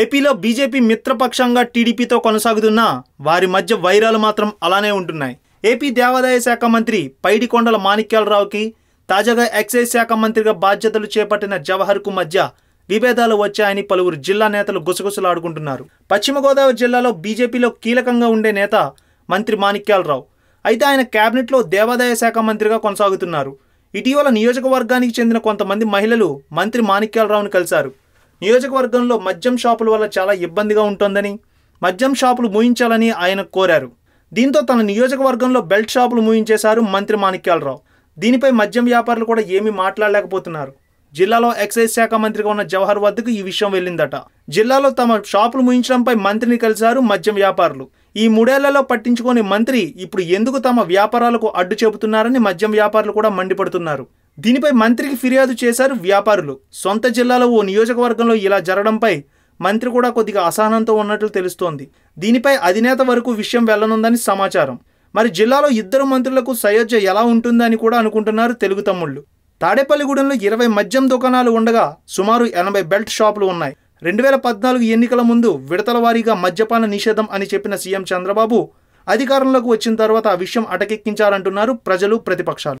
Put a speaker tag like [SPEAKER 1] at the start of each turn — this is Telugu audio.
[SPEAKER 1] ఏపీలో బీజేపీ మిత్రపక్షంగా టీడీపీతో కొనసాగుతున్న వారి మధ్య వైరాలు మాత్రం అలానే ఉంటున్నాయి. ఏపీ దేవాదాయ శాఖ మంత్రి పైడికొండల మాణిక్యాలరావుకి తాజాగా ఎక్సైజ్ శాఖ మంత్రిగా బాధ్యతలు చేపట్టిన జవహర్కు మధ్య విభేదాలు వచ్చాయని పలువురు జిల్లా నేతలు గుసగుసలాడుకుంటున్నారు. పశ్చిమ గోదావరి జిల్లాలో బీజేపీలో కీలకంగా ఉండే నేత మంత్రి మాణిక్యాలరావు. అయితే ఆయన కేబినెట్లో దేవాదాయ శాఖ మంత్రిగా కొనసాగుతున్నారు. ఇటీవల నియోజకవర్గానికి చెందిన కొంతమంది మహిళలు మంత్రి మాణిక్యాలరావును కలిశారు. నియోజకవర్గంలో మద్యం షాపుల వల్ల చాలా ఇబ్బందిగా ఉంటోందని మద్యం షాపులు మూయించాలని ఆయన కోరారు. దీంతో తన నియోజకవర్గంలో బెల్ట్ షాపులు మూయించేశారు మంత్రి మాణిక్యాలరావు. దీనిపై మద్యం వ్యాపారులు కూడా ఏమీ మాట్లాడలేకపోతున్నారు. జిల్లాలో ఎక్సైజ్ శాఖ మంత్రిగా ఉన్న జవహర్ వద్దకు ఈ విషయం వెళ్ళిందట. జిల్లాలో తమ షాపులు ముయించడంపై మంత్రిని కలిశారు మద్యం వ్యాపారులు. ఈ మూడేళ్ళలో పట్టించుకొని మంత్రి ఇప్పుడు ఎందుకు తమ వ్యాపారాలకు అడ్డు చెబుతున్నారని మద్యం వ్యాపారులు కూడా మండిపడుతున్నారు. దీనిపై మంత్రికి ఫిర్యాదు చేశారు వ్యాపారులు. సొంత జిల్లాలో ఓ నియోజకవర్గంలో ఇలా జరగడంపై మంత్రి కూడా కొద్దిగా అసహనంతో ఉన్నట్లు తెలుస్తోంది. దీనిపై అధినేత వరకు విషయం వెళ్ళనుందని సమాచారం. మరి జిల్లాలో ఇద్దరు మంత్రులకు సయోధ్య ఎలా ఉంటుందని కూడా అనుకుంటున్నారు తెలుగు తమ్ముళ్ళు. తాడేపల్లిగూడెంలో ఇరవై మద్యం దుకాణాలు ఉండగా సుమారు ఎనభై బెల్ట్ షాపులు ఉన్నాయి. రెండు వేల పద్నాలుగు ఎన్నికల ముందు విడతల వారీగా మద్యపాన నిషేధం అని చెప్పిన సీఎం చంద్రబాబు అధికారంలోకి వచ్చిన తర్వాత ఆ విషయం అటకెక్కించారంటున్నారు ప్రజలు ప్రతిపక్షాలు.